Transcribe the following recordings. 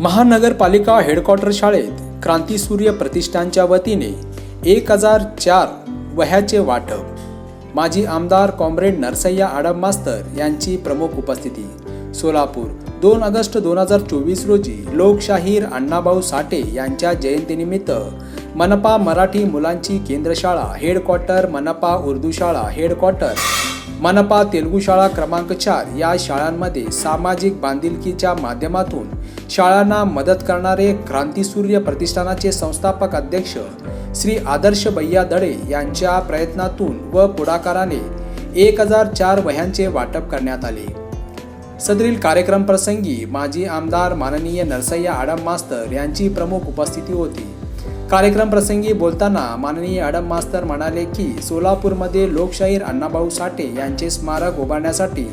महानगरपालिका हेडक्वार्टर शाळेत क्रांतीसूर्य प्रतिष्ठानच्या वतीने एक हजार चार वह्याचे वाटप. माजी आमदार कॉम्रेड नरसय्या आडम मास्तर यांची प्रमुख उपस्थिती. सोलापूर दोन ऑगस्ट दोन हजार चोवीस रोजी लोकशाहीर अण्णाभाऊ साठे यांच्या जयंतीनिमित्त मनपा मराठी मुलांची केंद्रशाळा हेडक्वार्टर मनपा उर्दू शाळा हेडक्वार्टर मनपा तेलुगू शाळा क्रमांक चार या शाळांमध्ये सामाजिक बांधिलकीच्या माध्यमातून शाळांना मदत करणारे क्रांतीसूर्य प्रतिष्ठानाचे संस्थापक अध्यक्ष श्री आदर्श भैया दळे यांच्या प्रयत्नातून व पुढाकाराने एक हजार चार वह्यांचे वाटप करण्यात आले. सदरील कार्यक्रम प्रसंगी माजी आमदार माननीय नरसय्या आडम मास्तर यांची प्रमुख उपस्थिती होती. कार्यक्रम प्रसंगी बोलताना माननीय अडम मास्तर म्हणाले की सोलापूरमध्ये लोकशाहीर अण्णाभाऊ साठे यांचे स्मारक उभारण्यासाठी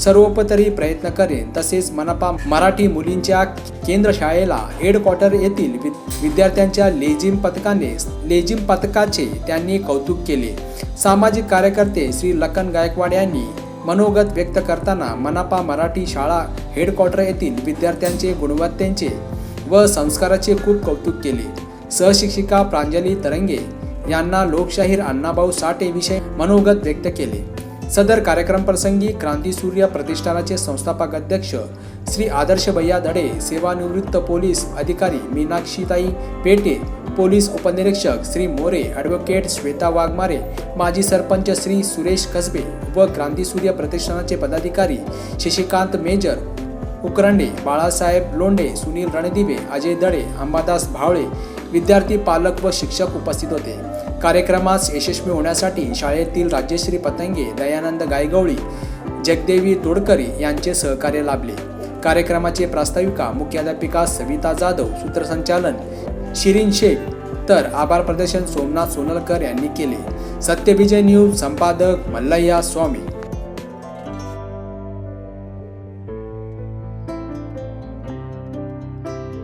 सर्वोपतरी प्रयत्न करेन. तसेच मनपा मराठी मुलींच्या केंद्रशाळेला हेडक्वार्टर येथील वि- विद्यार्थ्यांच्या लेझिम पथकाने लेझिम पथकाचे त्यांनी कौतुक केले. सामाजिक कार्यकर्ते श्री लखन गायकवाड यांनी मनोगत व्यक्त करताना मनपा मराठी शाळा हेडक्वार्टर येथील विद्यार्थ्यांचे गुणवत्तेचे व संस्काराचे खूप कौतुक केले. सहशिक्षिका प्रांजली तरंगे यांना लोकशाहीर अण्णाभाऊ साठे विषय मनोगत व्यक्त केले. सदर कार्यक्रम प्रसंगी क्रांतीसूर्य प्रतिष्ठानाचे संस्थापक अध्यक्ष श्री आदर्श भैया धडे सेवानिवृत्त पोलीस अधिकारी मीनाक्षीताई पेटे पोलीस उपनिरीक्षक श्री मोरे ॲडव्होकेट श्वेता वाघमारे माजी सरपंच श्री सुरेश कसबे व क्रांतीसूर्य प्रतिष्ठानाचे पदाधिकारी शशिकांत मेजर उकरंडे बाळासाहेब लोंडे सुनील रणदिवे अजय दळे अंबादास भावळे विद्यार्थी पालक व शिक्षक उपस्थित होते. कार्यक्रमास यशस्वी होण्यासाठी शाळेतील राज्यश्री पतंगे दयानंद गायगवळी जगदेवी तोडकरी यांचे सहकार्य लाभले. कार्यक्रमाचे प्रास्ताविका मुख्याध्यापिका सविता जाधव सूत्रसंचालन शिरीन शेख तर आभार प्रदर्शन सोमनाथ सोनलकर यांनी केले. सत्यविजय न्यूज संपादक मल्लय्या स्वामी.